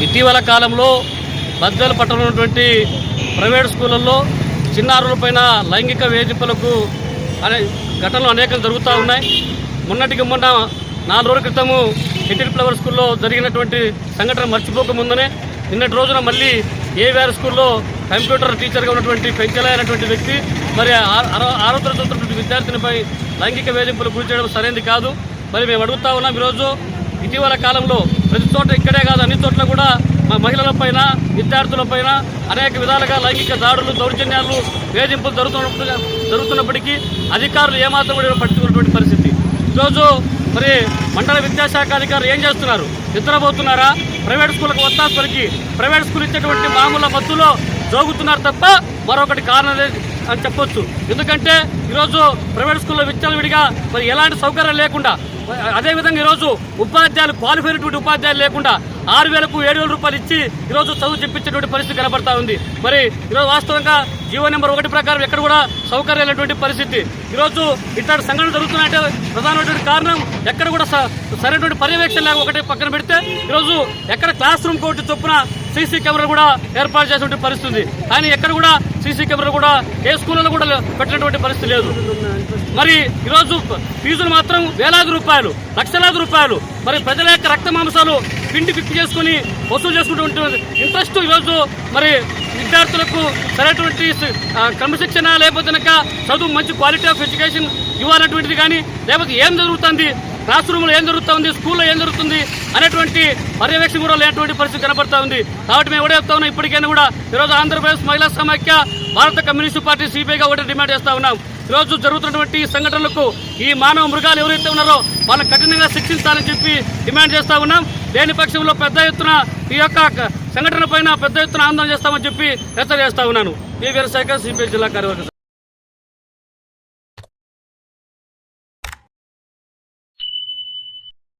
ఇటీవల కాలంలో బద్దెల పట్టణటువంటి ప్రైవేట్ స్కూళ్ళల్లో చిన్నారులపైన లైంగిక వేధింపులకు అనే ఘటనలు అనేకం జరుగుతూ ఉన్నాయి. మొన్నటికి మొన్న నాలుగు రోజుల క్రితము లిటిల్ ఫ్లవర్ స్కూల్లో జరిగినటువంటి సంఘటన మర్చిపోకముందనే నిన్నటి రోజున మళ్ళీ ఏవిఆర్ స్కూల్లో కంప్యూటర్ టీచర్గా ఉన్నటువంటి పెంచలే అనేటువంటి వ్యక్తి మరి ఆ- ఆరో చదువుతున్నటువంటి విద్యార్థినిపై లైంగిక వేధింపులు గురి చేయడం సరైనది కాదు. మరి మేము అడుగుతా ఉన్నాం ఈరోజు ఇటీవల కాలంలో ప్రతి చోట ఇక్కడే కాదు అన్ని చోట్ల విద్యార్థులపైన అనేక విధాలుగా లైంగిక దాడులు దౌర్జన్యాలు వేధింపులు జరుగుతున్నప్పుడు జరుగుతున్నప్పటికీ అధికారులు ఏమాత్రం కూడా పట్టించుకున్నటువంటి పరిస్థితి. ఈరోజు మరి మండల విద్యాశాఖ అధికారులు ఏం చేస్తున్నారు? నిద్రపోతున్నారా? ప్రైవేట్ స్కూళ్ళకు వస్తాసు ప్రైవేట్ స్కూల్ ఇచ్చేటువంటి మామూలు మత్తులో జోగుతున్నారు తప్ప మరొకటి కారణం లేదు అని చెప్పొచ్చు. ఎందుకంటే ఈరోజు ప్రైవేట్ స్కూల్లో విచ్చలవిడిగా మరి ఎలాంటి సౌకర్యం లేకుండా అదేవిధంగా ఈరోజు ఉపాధ్యాయులు క్వాలిఫైడ్ ఉపాధ్యాయులు లేకుండా ఆరు వేలకు ఏడు వేల రూపాయలు ఇచ్చి ఈరోజు చదువు చెప్పించేటువంటి పరిస్థితి కనబడతా ఉంది. మరి ఈరోజు వాస్తవంగా జీవో నెంబర్ ఒకటి ప్రకారం ఎక్కడ కూడా సౌకర్యాలైనటువంటి పరిస్థితి. ఈరోజు ఇట్లాంటి సంఘటనలు జరుగుతున్నాయంటే ప్రధానమైనటువంటి కారణం ఎక్కడ కూడా స- సరైనటువంటి పర్యవేక్షణ లేక ఒకటి పక్కన పెడితే ఈరోజు ఎక్కడ క్లాస్ రూమ్ కోర్టు చొప్పున సీసీ కెమెరా కూడా ఏర్పాటు చేసినటువంటి పరిస్థితి ఉంది కానీ ఎక్కడ కూడా సీసీ కెమెరా కూడా ఏ స్కూళ్ళలో కూడా పెట్టినటువంటి పరిస్థితి లేదు. మరి ఈరోజు ఫీజులు మాత్రం వేలాది రూపాయలు లక్షలాది రూపాయలు. మరి ప్రజల యొక్క రక్త మాంసాలు పిండి పిప్పి చేసుకుని వసూలు చేసుకున్నటువంటి ఇంట్రెస్ట్ ఈరోజు మరి విద్యార్థులకు సరైనటువంటి క్రమశిక్షణ లేకపోతే కనుక చదువు మంచి క్వాలిటీ ఆఫ్ ఎడ్యుకేషన్ ఇవ్వాలన్నటువంటిది కానీ లేకపోతే ఏం జరుగుతుంది క్లాస్ రూమ్లో ఏం జరుగుతుంది స్కూల్లో ఏం జరుగుతుంది అనేటువంటి పర్యవేక్షణ కూడా లేనటువంటి పరిస్థితి కనబడతా ఉంది. కాబట్టి మేము కూడా చెప్తా ఉన్నాం ఇప్పటికైనా కూడా ఈరోజు ఆంధ్రప్రదేశ్ మహిళా సమాఖ్య భారత కమ్యూనిస్ట్ పార్టీ సిపిఐగా ఒకటి డిమాండ్ చేస్తా ఉన్నాం. ఈరోజు జరుగుతున్నటువంటి సంఘటనలకు ఈ మానవ మృగాలు ఎవరైతే ఉన్నారో వాళ్ళని కఠినంగా శిక్షించాలని చెప్పి డిమాండ్ చేస్తా ఉన్నాం. లేని పక్షంలో పెద్ద ఎత్తున ఈ యొక్క సంఘటన పైన పెద్ద ఎత్తున ఆందోళన చేస్తామని చెప్పి హెచ్చరిస్తా ఉన్నాను. ఈ వీరశేఖర్ సిపిఐ జిల్లా కార్యవర్గ